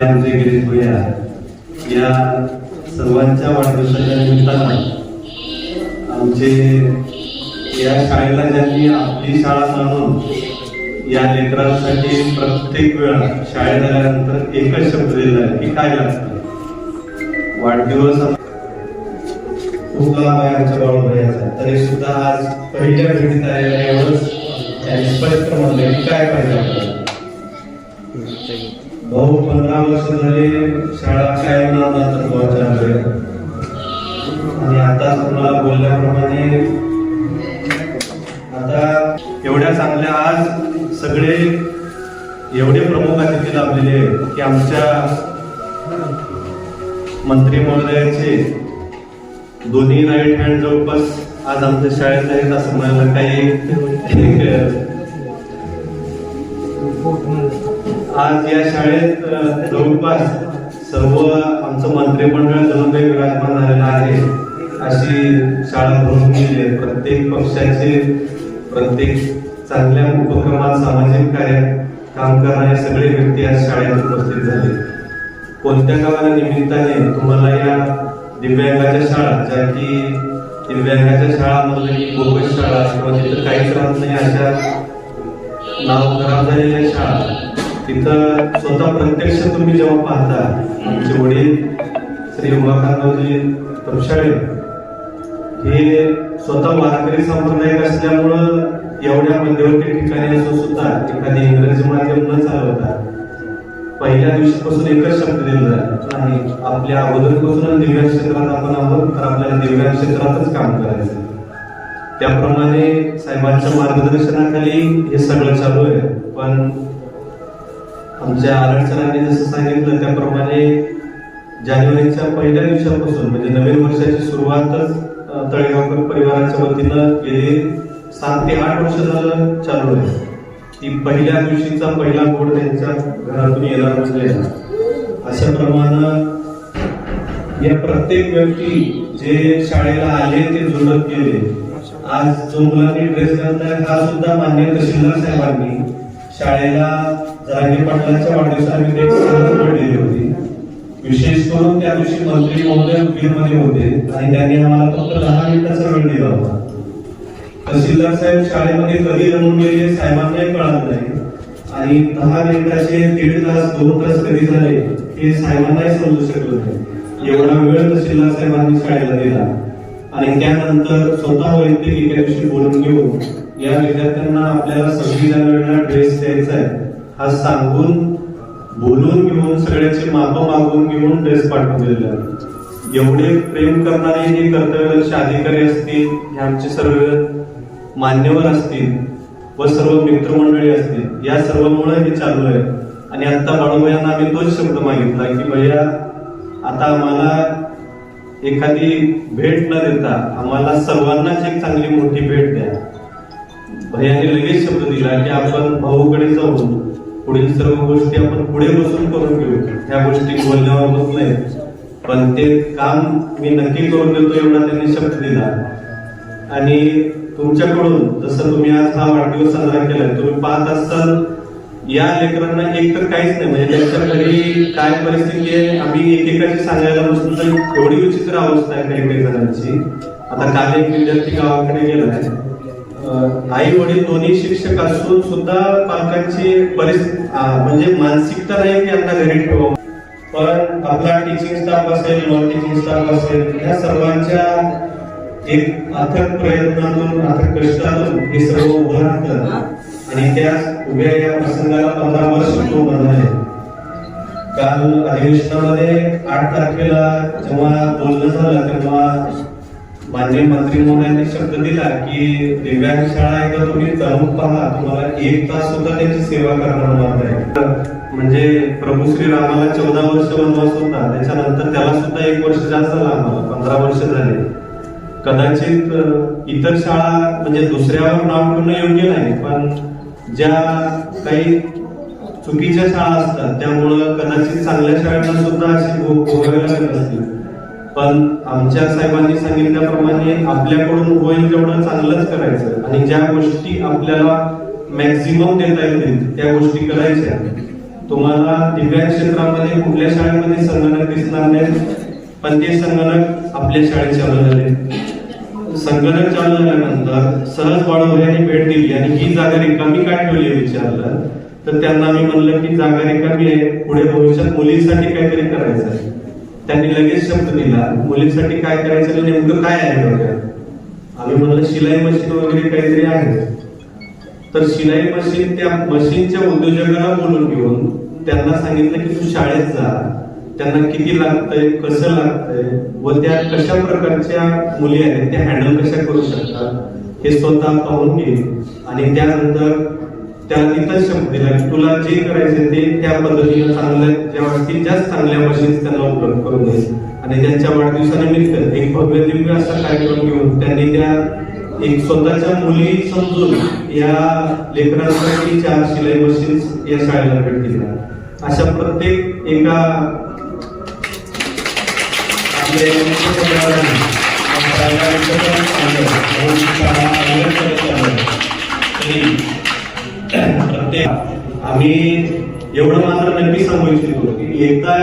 आमचे गिरीश भैया या सर्वांच्या वाढदिवसाच्या निमित्तानं आमचे या शाळेला ज्यांनी आपली शाळा मानून या लेकरांसाठी प्रत्येक वेळा शाळेत आल्यानंतर एकच शब्द दिला की काय लागतं? वाढदिवस खूप लांब आहे आमच्या बाळूभैयाचा तरी सुद्धा आज पहिल्या भेटीत आलेल्या एवढंच त्यांनी स्पष्ट म्हणलं की काय पाहिजे आपल्याला भाऊ पंधरा वर्ष झाले शाळा काय नादात पोहोचले आणि आता तुम्हाला बोलल्याप्रमाणे आता एवढ्या चांगल्या आज सगळे एवढे प्रमुख अतिथी लाभलेले की आमच्या मंत्री महोदयाचे दोन्ही राईट हँड जवळपास आज आमच्या शाळेत आहेत असं म्हणायला काही आज या शाळेत जवळपास सर्व आमचं मंत्रिमंडळ जणू काही विराजमान झालेलं आहे अशी शाळा भरून गेली आहे. प्रत्येक पक्षाचे प्रत्येक चांगल्या उपक्रमात सामाजिक कार्यात काम करणारे सगळे व्यक्ती आज शाळेत उपस्थित झाले कोणत्या कामाला निमित्ताने तुम्हाला या दिव्यांगाच्या शाळा ज्या की दिव्यांगाच्या शाळा म्हणलं की बोगस शाळा किंवा तिथं काहीच राहत नाही अशा नाव खराब झालेल्या शाळा तिथं स्वतः प्रत्यक्ष तुम्ही जेव्हा पाहता आमचे वडील श्री उमाकांतजी तपशाळे हे स्वतः वारकरी संप्रदायिक असल्यामुळं एवढ्या मध्यवर्ती ठिकाणी असो सुद्धा एखादी इंग्रजी माध्यम न चालवता पहिल्या दिवशीपासून एकच शब्द दिलेला नाही आपल्या अगोदरपासून दिव्यांग क्षेत्रात आपण आहोत तर आपल्याला दिव्यांग क्षेत्रातच काम करायचं त्याप्रमाणे साहेबांच्या मार्गदर्शनाखाली हे सगळं चालू आहे पण आमच्या आरड सरांनी जसं सांगितलं त्याप्रमाणे जानेवारीच्या पहिल्या दिवसापासून म्हणजे नवीन वर्षाची सुरुवातच तळेगावकर परिवाराच्या वतीनं गेले सात ते आठ वर्ष झालं चालू आहे. ती पहिल्या दिवशीचा पहिला गोड त्यांच्या घरातून येणार असलेला. अशा प्रमाणे या प्रत्येक व्यक्ती जे शाळेला आले ते जुळत गेले. आज जो मुलांनी ड्रेस घातलाय हा सुद्धा मान्य तहसीलदार साहेबांनी शाळेला जरांगे पाटलांच्या वाढदिवसानिमित्त एक सहल पडलेली होती. विशेष करून त्या दिवशी मंत्री महोदयमध्ये होते आणि त्यांनी आम्हाला फक्त दहा मिनिटाचा वेळ दिला होता. तहसीलदार साहेब शाळेमध्ये कधी रमून गेले साहेबांनाही कळत नाही. आणि दहा मिनिटाचे दीड तास दोन तास कधी झाले हे साहेबांनाही समजू शकलं नाही. एवढा वेळ तहसीलदार साहेबांनी शाळेला दिला. आणि त्यानंतर स्वतः वैयक्तिक एका दिवशी बोलून घेऊन या विद्यार्थ्यांना आपल्याला सव्वीस वेळेला ड्रेस द्यायचा आहे हा सांगून बोलून घेऊन सगळ्याचे माप मागून घेऊन ड्रेस पाठवून दिलेला आहे. एवढे प्रेम करणारे हे कर्तव्यदर्श अधिकारी असतील हे आमचे सर्व मान्यवर असतील व सर्व मित्रमंडळी असतील या सर्वांमुळे हे चालू आहे. आणि आता बाळूभाईंना आम्ही तोच शब्द मागितला की भैया आता आम्हाला एखादी भेट न देता आम्हाला सर्वांनाच एक चांगली मोठी भेट द्या. भैयाने लगेच शब्द दिला की आपण भाऊकडे जाऊन पुढील सर्व गोष्टी आपण पुढे बसून करून घेऊ. ह्या गोष्टी बोलण्यावर होत नाही पण ते काम मी नक्की करून देतो एवढा त्यांनी शब्द दिला. आणि तुमच्याकडून जसं तुम्ही आज हा वाढदिवस साजरा केला तुम्ही पाहत असाल या लेकरांना एक तर काहीच नाही म्हणजे त्यांच्या घरी काय परिस्थिती आहे आम्ही एकेकाची सांगायला बसलो तर एवढी विचित्र अवस्था आहे काही काही जणांची. आता काल एक विद्यार्थी गावाकडे गेला आई वडील दोन्ही शिक्षक असून सुद्धा पालकांची परिस्थिती म्हणजे मानसिकता नाही की आता घरी ठेवा. पण आपला टीचिंग स्टाफ असेल नॉन टीचिंग स्टाफ असेल या सर्वांच्या एक अथक प्रयत्नातून अथक कष्टातून हे सर्व उभं राहतं. आणि त्या उभ्या या प्रसंगाला पंधरा वर्ष पूर्ण झाले काल अधिवेशनामध्ये आठ तारखेला जेव्हा बोलणं झालं तेव्हा माननीय मंत्री महोदयांनी शब्द दिला की दिव्यांग शाळा एकदा तुम्ही? जाऊन पहा. तुम्हाला एक तास सुद्धा त्यांची सेवा करणार होणार नाही. म्हणजे प्रभू श्री रामाला चौदा वर्ष वनवास होता. त्याच्यानंतर त्याला सुद्धा एक वर्ष जास्त झालं आम्हाला. पंधरा वर्ष झाले. कदाचित इतर शाळा म्हणजे दुसऱ्यावर नाव ठेवणं योग्य नाही पण ज्या काही चुकीच्या शाळा असतात त्यामुळं कदाचित चांगल्या शाळांना सुद्धा अशी लागत असतील. पण आमच्या साहेबांनी सांगितल्याप्रमाणे आपल्याकडून होईल तेवढं चांगलंच करायचं. आणि ज्या गोष्टी आपल्याला मॅक्झिमम देता येतील त्या गोष्टी करायच्या. तुम्हाला दिव्यांग क्षेत्रामध्ये कुठल्या शाळेमध्ये संगणक दिसणार नाही पण ते संगणक आपल्या शाळेच्या चालू संगणक चालू झाल्यानंतर सहज बाळूभाईने भेट दिली आणि ही जागा रिकामी काय ठेवली विचारलं तर त्यांना मी म्हणलं की जागा रिकामी आहे पुढे भविष्यात मुलींसाठी काहीतरी करायचं आहे. त्यांनी लगेच शब्द दिला मुलींसाठी काय करायचं नेमकं काय आहे डोक्यात? आम्ही म्हणलं शिलाई मशीन वगैरे काहीतरी आहे. तर शिलाई मशीन त्या मशीनच्या उद्योजकाला बोलून घेऊन त्यांना सांगितलं की तू शाळेत जा. त्यांना किती लागतंय कसं लागतंय व त्या कशा प्रकारच्या मुली आहेत त्या हँडल कशा करू शकतात हे स्वतः पाहून घे. आणि त्यानंतर त्या तिथंच शब्द दिला की तुला जे करायचे ते त्या पद्धतीनं चांगल्या ज्या जास्तीत जास्त चांगल्या मशीन्स त्यांना उपलब्ध करून दे. आणि त्यांच्या वाढदिवसानिमित्त एक भव्य दिव्य असा कार्यक्रम घेऊन त्यांनी त्या एक स्वतःच्या मुली समजून या लेकरांसाठी चार शिलाई मशीन्स या शाळेला भेट दिल्या. अशा प्रत्येक एका आम्ही एवढं मात्र नक्की सांगू इच्छितो की एकदा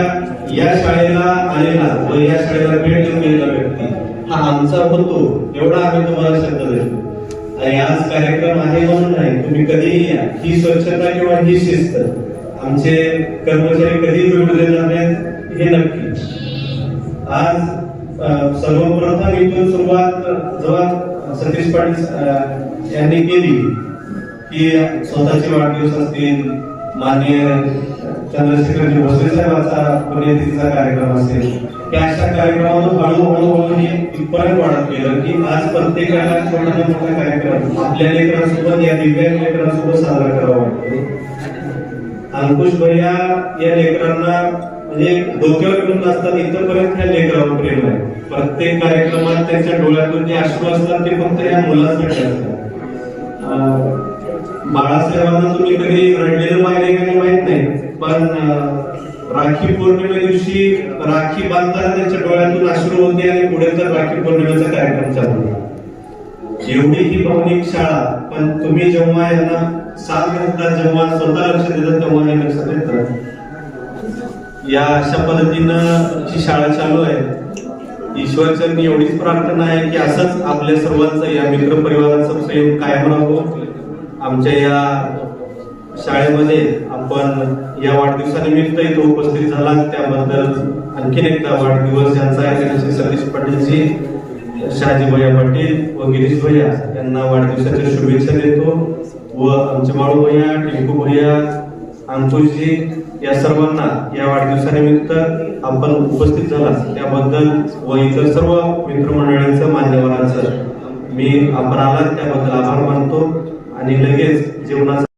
या शाळेला आलेला व या शाळेला भेट देऊन गेलेला व्यक्ती हा आमचा होतो एवढा आम्ही तुम्हाला शब्द देतो आणि आज कार्यक्रम आहे म्हणून नाही तुम्ही कधीही या. ही स्वच्छता किंवा ही शिस्त आमचे कर्मचारी कधी जोडले देणार नाहीत हे नक्की. आज सर्वप्रथम इथून सुरुवात जेव्हा सतीश पाटील यांनी केली की स्वतःचे वाढदिवस असतील माननीय चंद्रशेखरजी भोसले साहेबांचा पुण्यतिथीचा कार्यक्रम असेल त्या अशा कार्यक्रमातून हळूहळू हळू हे इथपर्यंत वाढत गेलं की आज प्रत्येकाला छोटा मोठा कार्यक्रम आपल्या लेकरांसोबत या दिव्यांग लेकरांसोबत साजरा करावा वाटतो. अंकुश भैया या लेकरांना म्हणजे डोक्यावर घेऊन नसतात इथपर्यंत या लेकरावर प्रेम आहे. प्रत्येक कार्यक्रमात त्यांच्या डोळ्यातून जे अश्रू असतात ते फक्त या मुलासाठी असतात. अं, बाळासाहेबांना तुम्ही कधी रडलेलं पाहिले का माहीत नाही पण राखी पौर्णिमे दिवशी राखी बांधताना त्यांच्या डोळ्यातून अश्रू होते आणि पुढे तर राखी पौर्णिमेचा कार्यक्रम चालू आहे. एवढी ही भावनिक शाळा पण तुम्ही जेव्हा यांना साथ घालतात जेव्हा स्वतः लक्ष देतात तेव्हा हे लक्षात येतं. या अशा पद्धतीनं जी शाळा चालू आहे ईश्वरचरणी एवढीच प्रार्थना आहे की असंच आपल्या सर्वांचं या मित्र परिवाराचं प्रेम कायम राहावं. आमच्या या शाळेमध्ये आपण या वाढदिवसानिमित्त इथं उपस्थित झाला त्याबद्दल आणखीन एकदा वाढदिवस ज्यांचा आहे त्यांचे सतीश पाटीलजी शहाजी भैया पाटील व गिरीश भैया यांना वाढदिवसाच्या शुभेच्छा देतो. व आमचे माळू भैया टिंकू भैया अंकुशजी या सर्वांना या वाढदिवसानिमित्त आपण उपस्थित झाला त्याबद्दल व इतर सर्व मित्रमंडळांचं मान्यवरांचं मी आपण आलात त्याबद्दल आभार मानतो आणि लगेच जेवणाचा